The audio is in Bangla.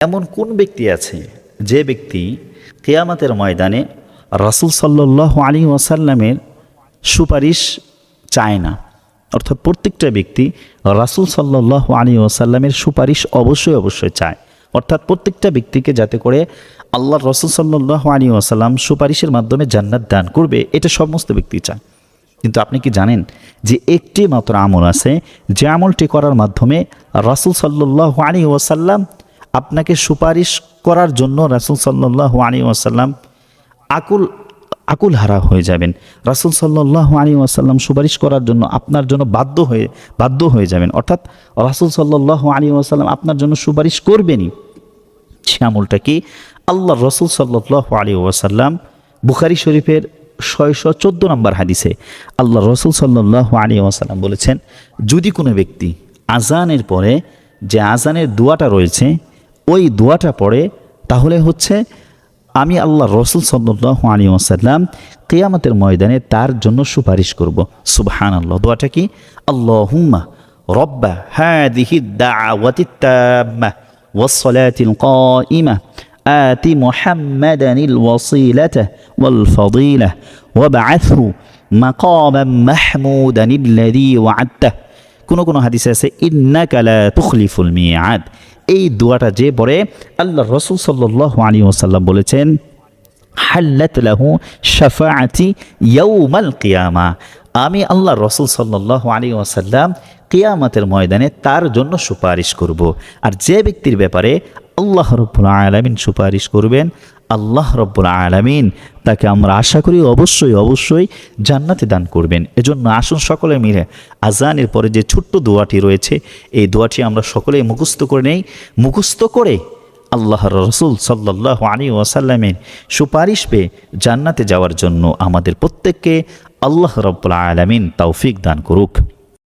এমন কোন ব্যক্তি আছে যে ব্যক্তি কেয়ামাতের ময়দানে রাসুল সাল্লাহ আলী ওয়াসাল্লামের সুপারিশ চায় না? অর্থাৎ প্রত্যেকটা ব্যক্তি রাসুল সাল্লাহ আলী ওয়াসাল্লামের সুপারিশ অবশ্যই অবশ্যই চায়। অর্থাৎ প্রত্যেকটা ব্যক্তিকে যাতে করে আল্লাহ রসুল সাল্লাহ আলী ওয়াসাল্লাম সুপারিশের মাধ্যমে জান্নাত দান করবে, এটা সমস্ত ব্যক্তি চায়। কিন্তু আপনি কি জানেন যে একটি মাত্র আমল আছে যে আমলটি করার মাধ্যমে রাসুল সাল্লাহ আলী ওয়াসাল্লাম আপনাকে সুপারিশ করার জন্য রাসুল সাল্লাহ আলী ওয়াসাল্লাম আকুল আকুল হারা হয়ে যাবেন। রাসুল সাল্লাহ আলী ওয়াসাল্লাম সুপারিশ করার জন্য আপনার জন্য বাধ্য হয়ে বাধ্য হয়ে যাবেন। অর্থাৎ রাসুল সাল্লাহ আলী ওয়াসাল্লাম আপনার জন্য সুপারিশ করবেনই। সে আমলটা কি? আল্লাহ রসুল সাল্লাহ আলী ওয়াসাল্লাম বুখারি শরীফের ছয়শো চোদ্দ নম্বর হাদিসে আল্লাহ রসুল সাল্লাহ আলী ওয়াসাল্লাম বলেছেন, যদি কোনো ব্যক্তি আজানের পরে যে আজানের দোয়াটা রয়েছে ওই দোয়াটা পড়ে তাহলে হচ্ছে আমি আল্লাহ রসুল সাল্লাহ আলী ওসাল্লাম কেয়ামতের ময়দানে তার জন্য সুপারিশ করব সুবহান আল্লাহ দোয়াটা কি আল্লাহ হুম্মা রব্বা হ্যাঁ দিহি দাওয়াতিত্তাম্মা والصلاة القائمة آت محمدا الوصيلة والفضيلة وابعثه مقاما محمودا الذي وعدته কোনো কোনো হাদিসে আছে ইন্নাকা লা তুখলিফুল মিয়াদ এই দোয়াটা যে পড়ে আল্লাহ রসুল সাল্লাহ আলী ওসাল্লাম বলেছেন, হাল্লাত লাহু শাফাআতি ইয়াউমাল কিয়ামা। আমি আল্লাহ রসুল সাল্লাহ আলী ওসাল্লাম কিয়ামতের ময়দানে তার জন্য সুপারিশ করব। আর যে ব্যক্তির ব্যাপারে আল্লাহ রব্বুল আলমিন সুপারিশ করবেন, আল্লাহ রব্বুল আলমিন তাকে আমরা আশা করি অবশ্যই অবশ্যই জান্নাতে দান করবেন। এজন্য আসুন সকলে মিলে আজানের পরে যে ছোট্ট দোয়াটি রয়েছে, এই দোয়াটি আমরা সকলেই মুখস্থ করে নেই। মুখস্থ করে আল্লাহ রসুল সাল্লাহ আলী ওয়াসাল্লামের সুপারিশ পেয়ে জান্নাতে যাওয়ার জন্য আমাদের প্রত্যেককে আল্লাহ রব্বুল আলমিন তৌফিক দান করুক